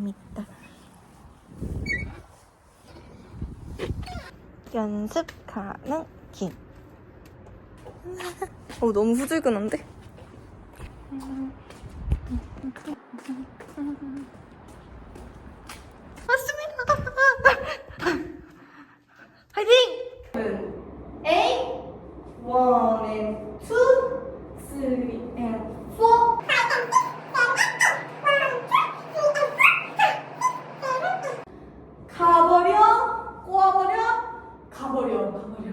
재밌다. 연습 가능 김. 어, 너무 후줄근한데? 맞습니다. 화이팅! A, one and two, three and four. 가버려, 꼬아버려, 가버려, 가버려.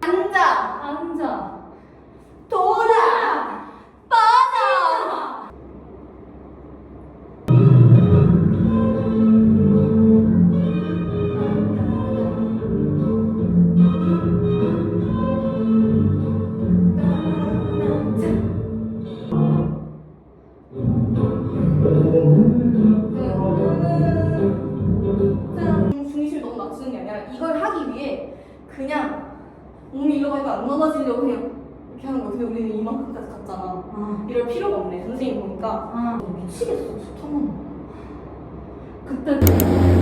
앉아, 앉아. 갔잖아. 이럴 필요가 없네. 선생님 보니까 아, 미치겠어. 잠깐만. 그때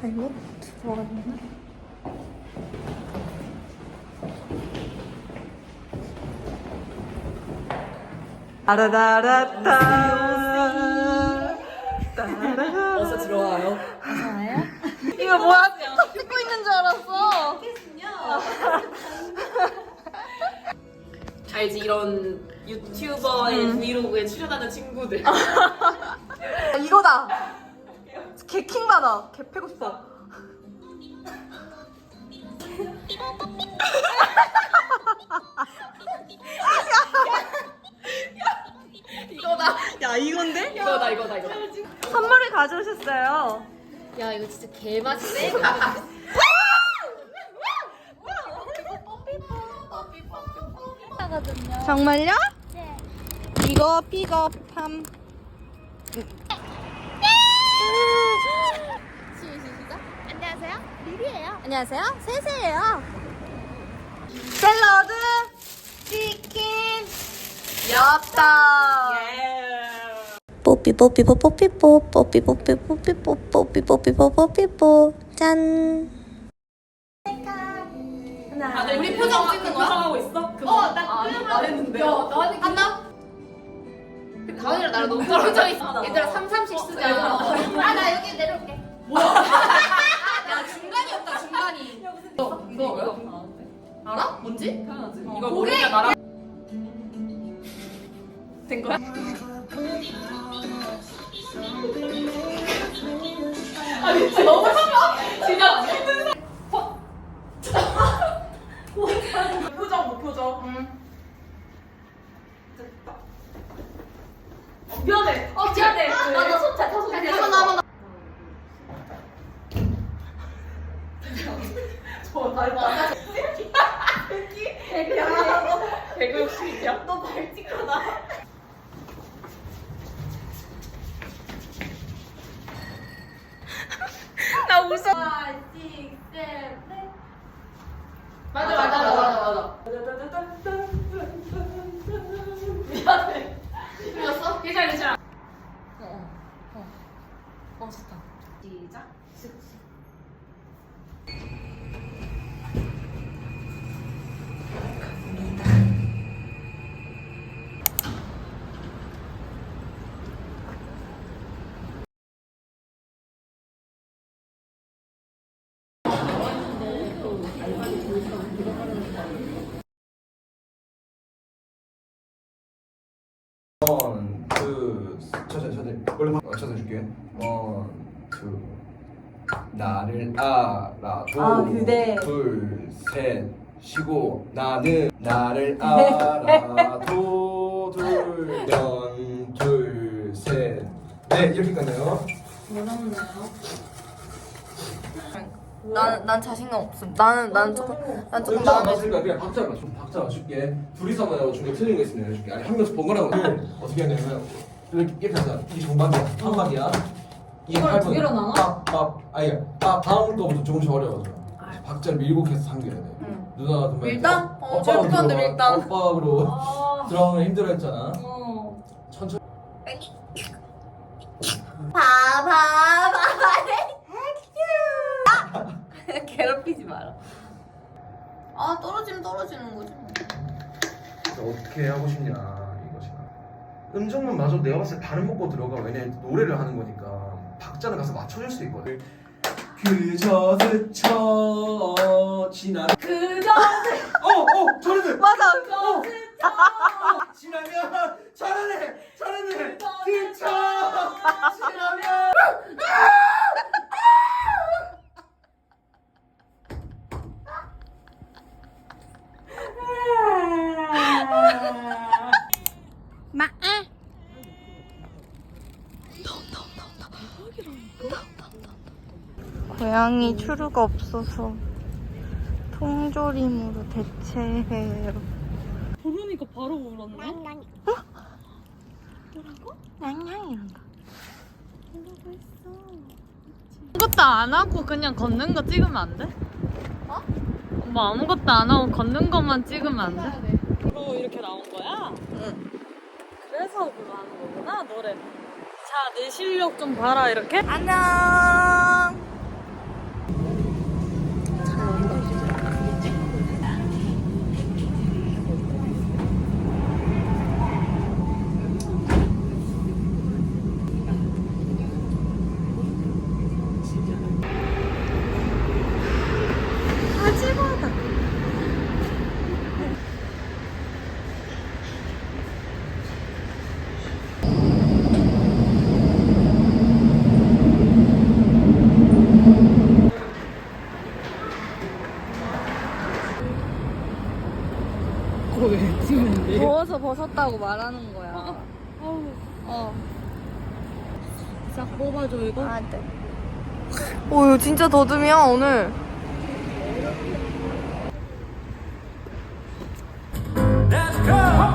잘못 들어왔나? 따라라라따 어서 들어와요. 이거 뭐야? 탑 찍고 있는 줄 알았어. 알지 이런 유튜버의 브이로그에 출연하는 친구들. 아, 이거다. 개킹 받아. 개 패고 싶어. 이거다. 야 이건데? 이거다 이거다 이거다. 선물을 가져오셨어요. 야 이거 진짜 개 맛있네. 하거든요. 정말요? 네. 이거 픽업함. 시 안녕하세요. 리리예요. 안녕하세요. 세세예요. 샐러드, 치킨, 엽떡. 뽀삐 뽀삐 뽀 뽀삐 뽀 뽀삐 뽀삐 뽀삐 뽀 뽀삐 뽀삐 뽀 뽀삐 뽀 짠. 다들 우리 표정 찍는 거야? 하고 있어? 그거 어, 나 아, 표정 안 했는데. 야, 나는 한다. 다은이랑 나랑 너무 떨어져 있어. 얘들아 3, 3씩 쓰자. 아, 나 여기 내려올게. 야 중간이 없다 중간이. 이거, 이거. 알아? 뭔지? 당연하지. 이거 모르냐 나랑. 된 거야? 아 진짜 너무 참아. 진짜 힘든 사. 무표정 무표정. 응. 됐다. 어, 미안해. 어 미안해. 나도 손 잘, 손 잘. 한번 더, 한번 더. 저 닮아. 배기. 배그 욕심이야. 너 발찍하다. 나 웃어. 시작. 원, 투, 천천히, 천천히. 원래 막, 천천히 줄게. 원, 투 나를 알아도 아, 그대. 둘, 셋 쉬고. 나는 나를 알아도 둘, 연, 둘, 셋. 네, 이렇게 끝나요. 나는 난 자신감 없음. 나는 난 조금 난 조금 마음에 맞으니까 그냥 박자 맞춰 박자 맞출게. 둘이서 하면 중에 틀린 거 있으면 해줄게. 아니 한 명씩 번갈아 가지고. 어떻게 하냐면 이렇게 이렇게 하자. 이게 정반이야. 한마디야 이걸 할 두. 개로 나눠? 아, 아, 아니 아 다음 거부터 조금씩 어려워져 박자를 밀고해서 상겨야 돼 누나가 그 밀당? 어, 오빠가 제일 들어가- 밀당. 아. 들어가면 힘들어했잖아 어. 천천히 바바바 괴롭히지 마라. 아 떨어지면 떨어지는 거지. 어떻게 하고 싶냐 음정만 맞아도 내가 봤을 때 다른 먹고 들어가. 왜냐면 노래를 하는 거니까. 박자는 가서 맞춰줄 수 있거든. 그저 스쳐 지나 그저 어어 잘했네. 맞아. 어. 지나면 잘하네. 잘하네. 그저 지나면 고 양이 추루가 없어서 통조림으로 대체해요. 부르니까 바로 울었네. 냥냥이란다. 아무것도 안 하고 그냥 걷는 거 찍으면 안 돼? 어? 뭐 아무것도 안 하고 걷는 것만 찍으면 안 돼? 그로 이렇게 나온 거야? 응. 그래서 그거 하는 거구나 노래. 자, 내 실력 좀 봐라 이렇게. 안녕. 더워서 벗었다고 말하는 거야. 어. 싹 뽑아줘 이거. 아, 네. 오, 이거 진짜 더듬이야, 오늘. Let's go!